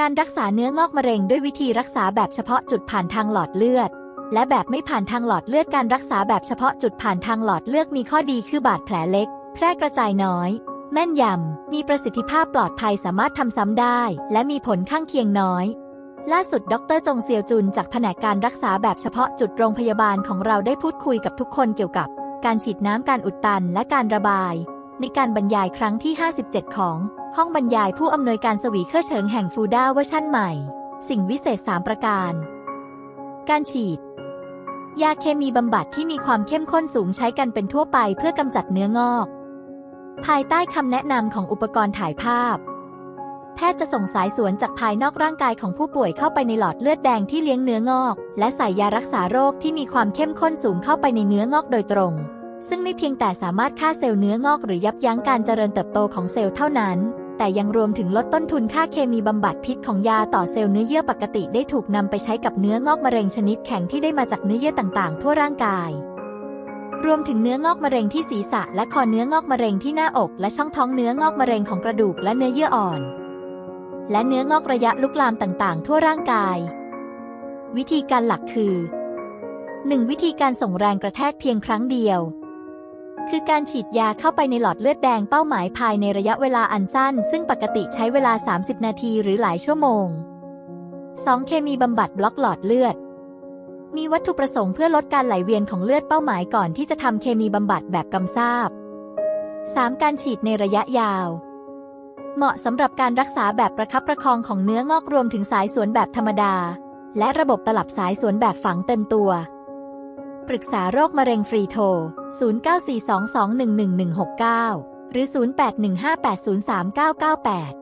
การรักษาเนื้องอกมะเร็งด้วยวิธีรักษาแบบเฉพาะจุดผ่านทางหลอดเลือด และแบบไม่ผ่านทางหลอดเลือดการรักษาแบบเฉพาะจุดผ่านทางหลอดเลือดมีข้อดีคือบาดแผลเล็ก แพร่กระจายน้อย แม่นยำ มีประสิทธิภาพปลอดภัยสามารถทำซ้ำได้ และมีผลข้างเคียงน้อย ล่าสุด ดรจงเซียวจุนจากแผนกการรักษาแบบเฉพาะจุดโรงพยาบาลของเราได้พูดคุยกับทุกคนเกี่ยวกับ การฉีดน้ำการอุดตันและการระบาย ในการบรรยายครั้งที่ 57 ของ ห้องบรรยายผู้อำนวยการสวีเครือเฉิงแห่งฟูด้าเวอร์ชั่นใหม่ สิ่งวิเศษ 3 ประการ การฉีด ยาเคมีบำบัดที่มีความเข้มข้นสูงใช้กันเป็นทั่วไปเพื่อกำจัดเนื้องอก ภายใต้คำแนะนำของอุปกรณ์ถ่ายภาพ แพทย์จะส่งสายสวนจากภายนอกร่างกายของผู้ป่วยเข้าไปในหลอดเลือดแดงที่เลี้ยงเนื้องอก และใส่ยารักษาโรคที่มีความเข้มข้นสูงเข้าไปในเนื้องอกโดยตรงซึ่งไม่เพียงแต่สามารถฆ่าเซลล์เนื้องอกหรือยับยั้งการเจริญเติบโตของเซลล์เท่านั้น แต่ยังรวมถึงลดต้นทุนค่าเคมีบำบัดพิษของยาต่อเซลล์เนื้อเยื่อปกติได้ถูกนำไปใช้กับเนื้องอกมะเร็งชนิดแข็งที่ได้มาจากเนื้อเยื่อต่างๆ ทั่วร่างกาย รวมถึงเนื้องอกมะเร็งที่ศีรษะ และคอเนื้องอกมะเร็งที่หน้าอกและช่องท้องเนื้องอกมะเร็งของกระดูกและเนื้อเยื่ออ่อน และเนื้องอกระยะลุกลามต่างๆ ทั่วร่างกาย วิธีการหลักคือ 1. วิธีการส่งแรงกระแทกเพียงครั้งเดียว คือการฉีดยาเข้าไปในหลอดเลือดแดงเป้าหมายภายในระยะเวลาอันสั้น ซึ่งปกติใช้เวลา 30 นาทีหรือหลายชั่วโมง 2. เคมีบำบัดบล็อกหลอดเลือด มีวัตถุประสงค์เพื่อลดการไหลเวียนของเลือดเป้าหมายก่อนที่จะทำเคมีบำบัดแบบกำซาบ 3. การฉีดในระยะยาว เหมาะสำหรับการรักษาแบบประคับประคองของเนื้องอกรวมถึงสายสวนแบบธรรมดา และระบบตลับสายสวนแบบฝังเต็มตัว ปรึกษาโรคมะเร็งฟรีโทร 0942211169 หรือ 0815803998